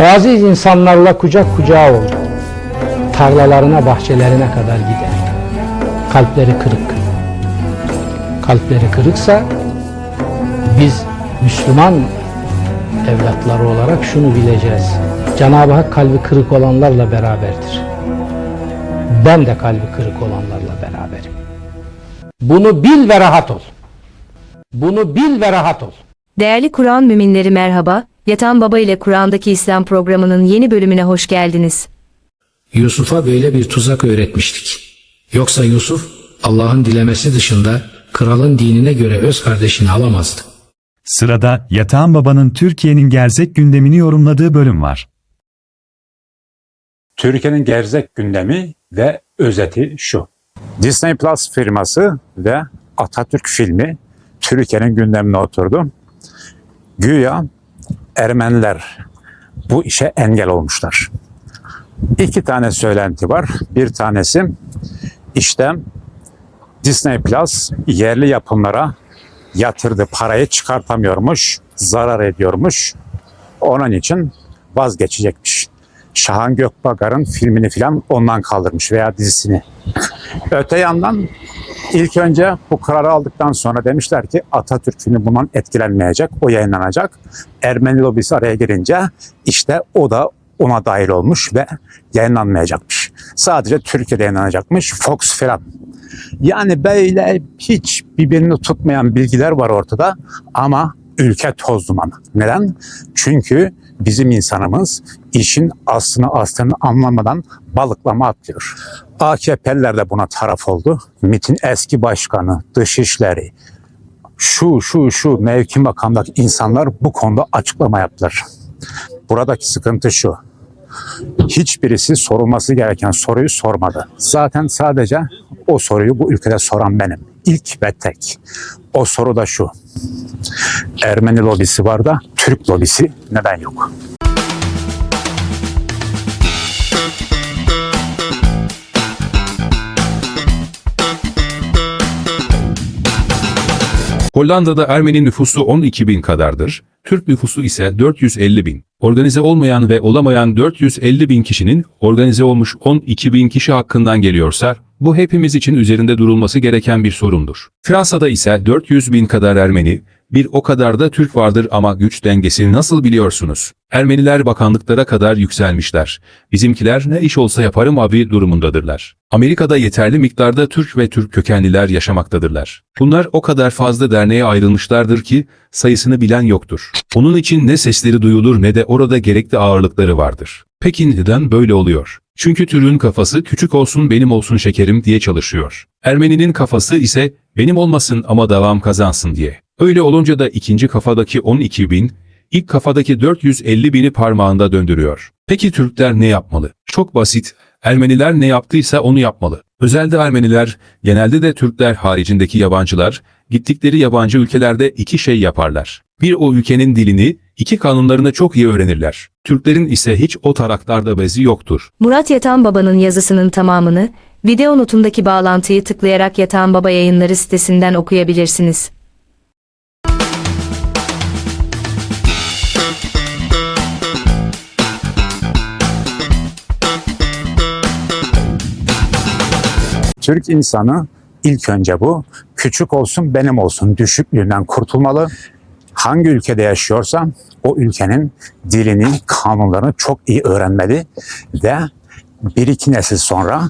O aziz insanlarla kucak kucağa oldu. Tarlalarına, bahçelerine kadar gider. Kalpleri kırık. Kalpleri kırıksa biz Müslüman evlatları olarak şunu bileceğiz. Cenab-ı Hak kalbi kırık olanlarla beraberdir. Ben de kalbi kırık olanlarla beraberim. Bunu bil ve rahat ol. Bunu bil ve rahat ol. Değerli Kur'an müminleri merhaba, Yatan Baba ile Kur'an'daki İslam programının yeni bölümüne hoş geldiniz. Yusuf'a böyle bir tuzak öğretmiştik. Yoksa Yusuf Allah'ın dilemesi dışında kralın dinine göre öz kardeşini alamazdı. Sırada Yatağan Baba'nın Türkiye'nin gerzek gündemini yorumladığı bölüm var. Türkiye'nin gerzek gündemi ve özeti şu. Disney Plus firması ve Atatürk filmi Türkiye'nin gündemine oturdu. Güya Ermeniler bu işe engel olmuşlar. İki tane söylenti var. Bir tanesi işte Disney Plus yerli yapımlara yatırdı parayı çıkartamıyormuş, zarar ediyormuş. Onun için vazgeçecekmiş. Şahan Gökbakar'ın filmini filan ondan kaldırmış veya dizisini. Öte yandan ilk önce bu kararı aldıktan sonra demişler ki Atatürk filmi bundan etkilenmeyecek, o yayınlanacak. Ermeni lobisi araya girince işte o da ona dahil olmuş ve yayınlanmayacakmış. Sadece Türkiye'de yayınlanacakmış, Fox filan. Yani böyle hiç birbirini tutmayan bilgiler var ortada ama ülke toz dumanı. Neden? Çünkü bizim insanımız işin aslını aslını anlamadan balıklama atlıyor. AKP'liler de buna taraf oldu. MİT'in eski başkanı, dışişleri, şu şu şu mevki makamdaki insanlar bu konuda açıklama yaptılar. Buradaki sıkıntı şu. Hiçbirisi sorulması gereken soruyu sormadı. Zaten sadece o soruyu bu ülkede soran benim. İlk ve tek. O soru da şu. Ermeni lobisi var da Türk lobisi neden yok? Hollanda'da Ermeni nüfusu 12 bin kadardır, Türk nüfusu ise 450 bin. Organize olmayan ve olamayan 450 bin kişinin organize olmuş 12 bin kişi hakkından geliyorsa, bu hepimiz için üzerinde durulması gereken bir sorundur. Fransa'da ise 400 bin kadar Ermeni, bir o kadar da Türk vardır ama güç dengesi nasıl biliyorsunuz? Ermeniler bakanlıklara kadar yükselmişler. Bizimkiler ne iş olsa yaparım abi durumundadırlar. Amerika'da yeterli miktarda Türk ve Türk kökenliler yaşamaktadırlar. Bunlar o kadar fazla derneğe ayrılmışlardır ki sayısını bilen yoktur. Onun için ne sesleri duyulur ne de orada gerekli ağırlıkları vardır. Peki neden böyle oluyor? Çünkü Türk'ün kafası küçük olsun benim olsun şekerim diye çalışıyor. Ermeninin kafası ise benim olmasın ama devam kazansın diye. Öyle olunca da ikinci kafadaki 12 bin, ilk kafadaki 450 bini parmağında döndürüyor. Peki Türkler ne yapmalı? Çok basit. Ermeniler ne yaptıysa onu yapmalı. Özelde Ermeniler, genelde de Türkler haricindeki yabancılar, gittikleri yabancı ülkelerde iki şey yaparlar. Bir o ülkenin dilini, iki kanunlarını çok iyi öğrenirler. Türklerin ise hiç o taraklarda bezi yoktur. Murat Yatan Baba'nın yazısının tamamını, video notundaki bağlantıyı tıklayarak Yatan Baba yayınları sitesinden okuyabilirsiniz. Türk insanı ilk önce bu küçük olsun benim olsun düşüklüğünden kurtulmalı. Hangi ülkede yaşıyorsa o ülkenin dilini, kanunlarını çok iyi öğrenmeli ve bir iki nesil sonra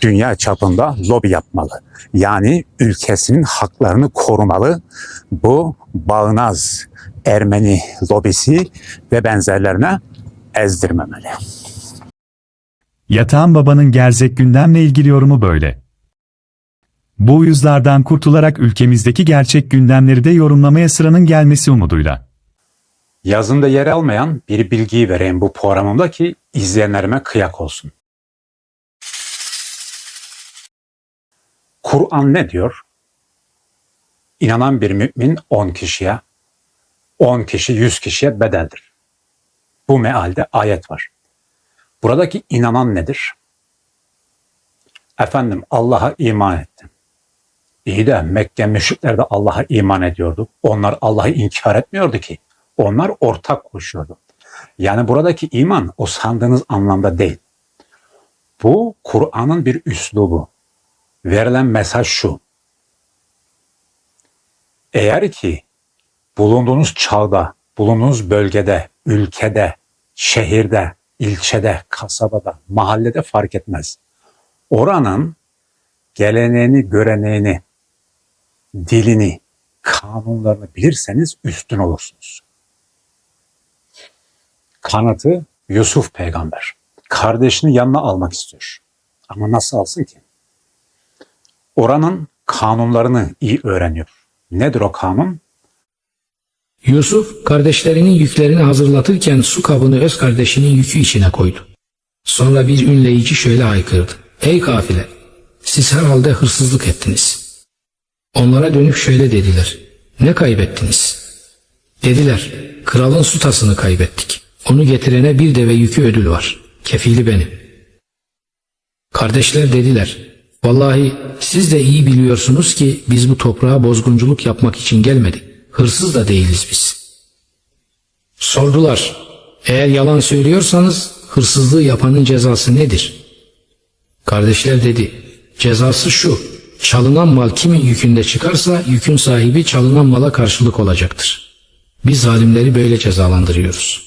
dünya çapında lobi yapmalı. Yani ülkesinin haklarını korumalı. Bu bağnaz Ermeni lobisi ve benzerlerine ezdirmemeli. Yatağan Baba'nın gerzek gündemle ilgili yorumu böyle. Bu yüzlerden kurtularak ülkemizdeki gerçek gündemleri de yorumlamaya sıranın gelmesi umuduyla. Yazında yer almayan bir bilgiyi vereyim bu programımda ki izleyenlerime kıyak olsun. Kur'an ne diyor? İnanan bir mümin 10 kişiye, 10 kişi 100 kişiye bedeldir. Bu mealde ayet var. Buradaki inanan nedir? Efendim Allah'a iman ettim. İyi de Mekke müşrikler de Allah'a iman ediyordu. Onlar Allah'ı inkar etmiyordu ki. Onlar ortak koşuyordu. Yani buradaki iman o sandığınız anlamda değil. Bu Kur'an'ın bir üslubu. Verilen mesaj şu. Eğer ki bulunduğunuz çağda, bulunduğunuz bölgede, ülkede, şehirde, ilçede, kasabada, mahallede fark etmez. Oranın geleneğini, göreneğini, dilini, kanunlarını bilirseniz üstün olursunuz. Kanıtı Yusuf peygamber. Kardeşini yanına almak istiyor. Ama nasıl alsın ki? Oranın kanunlarını iyi öğreniyor. Nedir o kanun? Yusuf kardeşlerinin yüklerini hazırlatırken su kabını öz kardeşinin yükü içine koydu. Sonra bir ünleyici şöyle haykırdı. Ey kafile! Siz herhalde hırsızlık ettiniz. Onlara dönüp şöyle dediler. Ne kaybettiniz? Dediler. Kralın su tasını kaybettik. Onu getirene bir deve yükü ödül var. Kefili benim. Kardeşler dediler. Vallahi siz de iyi biliyorsunuz ki biz bu toprağa bozgunculuk yapmak için gelmedik. Hırsız da değiliz biz. Sordular. Eğer yalan söylüyorsanız hırsızlığı yapanın cezası nedir? Kardeşler dedi. Cezası şu. Çalınan mal kimin yükünde çıkarsa yükün sahibi çalınan mala karşılık olacaktır. Biz zalimleri böyle cezalandırıyoruz.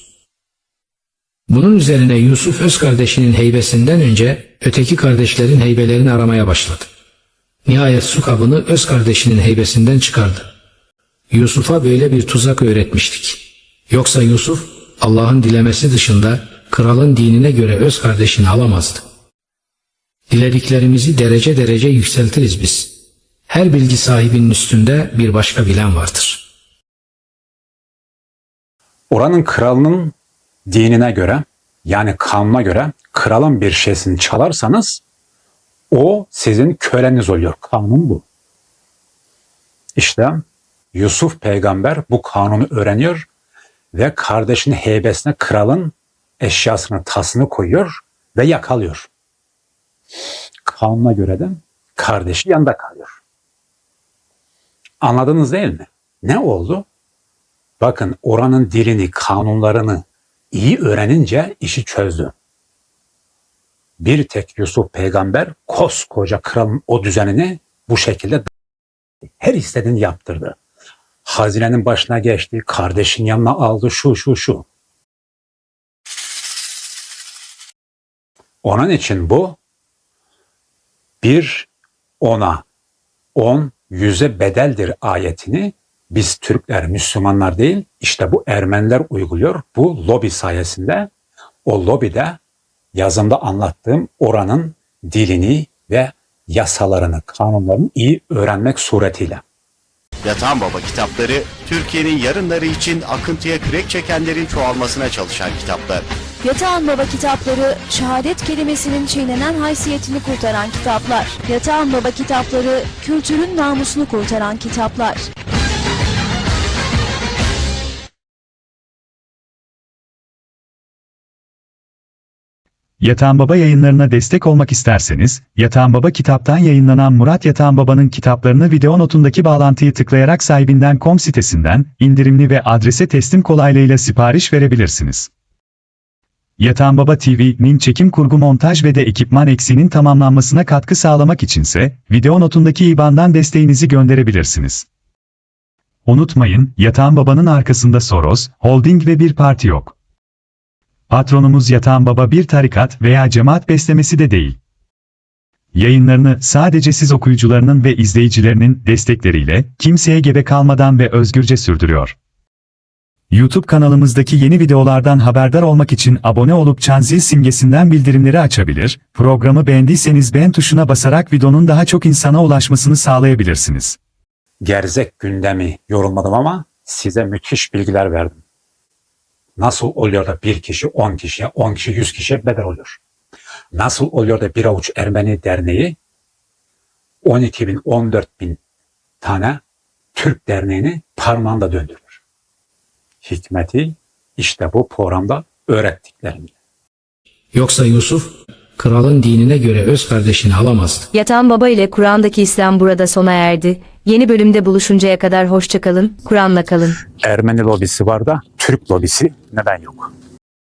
Bunun üzerine Yusuf öz kardeşinin heybesinden önce öteki kardeşlerin heybelerini aramaya başladı. Nihayet su kabını öz kardeşinin heybesinden çıkardı. Yusuf'a böyle bir tuzak öğretmiştik. Yoksa Yusuf Allah'ın dilemesi dışında kralın dinine göre öz kardeşini alamazdı. Dilediklerimizi derece derece yükseltiriz biz. Her bilgi sahibinin üstünde bir başka bilen vardır. Oranın kralının dinine göre yani kanuna göre kralın bir şeysini çalarsanız o sizin köleniz oluyor. Kanun bu. İşte Yusuf peygamber bu kanunu öğreniyor ve kardeşinin heybesine kralın eşyasını, tasını koyuyor ve yakalıyor. Kanuna göre de kardeşi yanında kalıyor. Anladınız değil mi? Ne oldu? Bakın oranın dilini, kanunlarını iyi öğrenince işi çözdü. Bir tek Yusuf peygamber koskoca kralın o düzenini bu şekilde her istediğini yaptırdı. Hazinenin başına geçti, kardeşin yanına aldı şu şu şu. Onun için bu bir ona on yüze bedeldir ayetini biz Türkler, Müslümanlar değil, işte bu Ermeniler uyguluyor. Bu lobi sayesinde o lobide yazımda anlattığım oranın dilini ve yasalarını, kanunlarını iyi öğrenmek suretiyle. Yatan Baba kitapları Türkiye'nin yarınları için akıntıya kürek çekenlerin çoğalmasına çalışan kitaplar. Yatağan Baba kitapları, şehadet kelimesinin çiğnenen haysiyetini kurtaran kitaplar. Yatağan Baba kitapları, kültürün namusunu kurtaran kitaplar. Yatağan Baba yayınlarına destek olmak isterseniz, Yatağan Baba kitaptan yayınlanan Murat Yatağan Baba'nın kitaplarını video notundaki bağlantıyı tıklayarak sahibinden.com sitesinden indirimli ve adrese teslim kolaylığıyla sipariş verebilirsiniz. Yatağan Baba TV'nin çekim kurgu montaj ve de ekipman eksiğinin tamamlanmasına katkı sağlamak içinse, video notundaki IBAN'dan desteğinizi gönderebilirsiniz. Unutmayın, Yatağan Baba'nın arkasında Soros, Holding ve bir parti yok. Patronumuz Yatağan Baba bir tarikat veya cemaat beslemesi de değil. Yayınlarını sadece siz okuyucularının ve izleyicilerinin destekleriyle kimseye gebe kalmadan ve özgürce sürdürüyor. YouTube kanalımızdaki yeni videolardan haberdar olmak için abone olup çan zil simgesinden bildirimleri açabilir, programı beğendiyseniz beğen tuşuna basarak videonun daha çok insana ulaşmasını sağlayabilirsiniz. Gerzek gündemi yorumladım ama size müthiş bilgiler verdim. Nasıl oluyor da bir kişi 10 kişiye, 10 kişi 100 kişiye bedel oluyor? Nasıl oluyor da bir avuç Ermeni derneği 12 bin, 14 bin tane Türk derneğini parmağında döndürür? Hikmeti işte bu programda öğrettiklerimle. Yoksa Yusuf kralın dinine göre öz kardeşini alamazdı. Yatan Baba ile Kur'an'daki İslam burada sona erdi. Yeni bölümde buluşuncaya kadar hoşçakalın, Kur'an'la kalın. Ermeni lobisi var da Türk lobisi neden yok?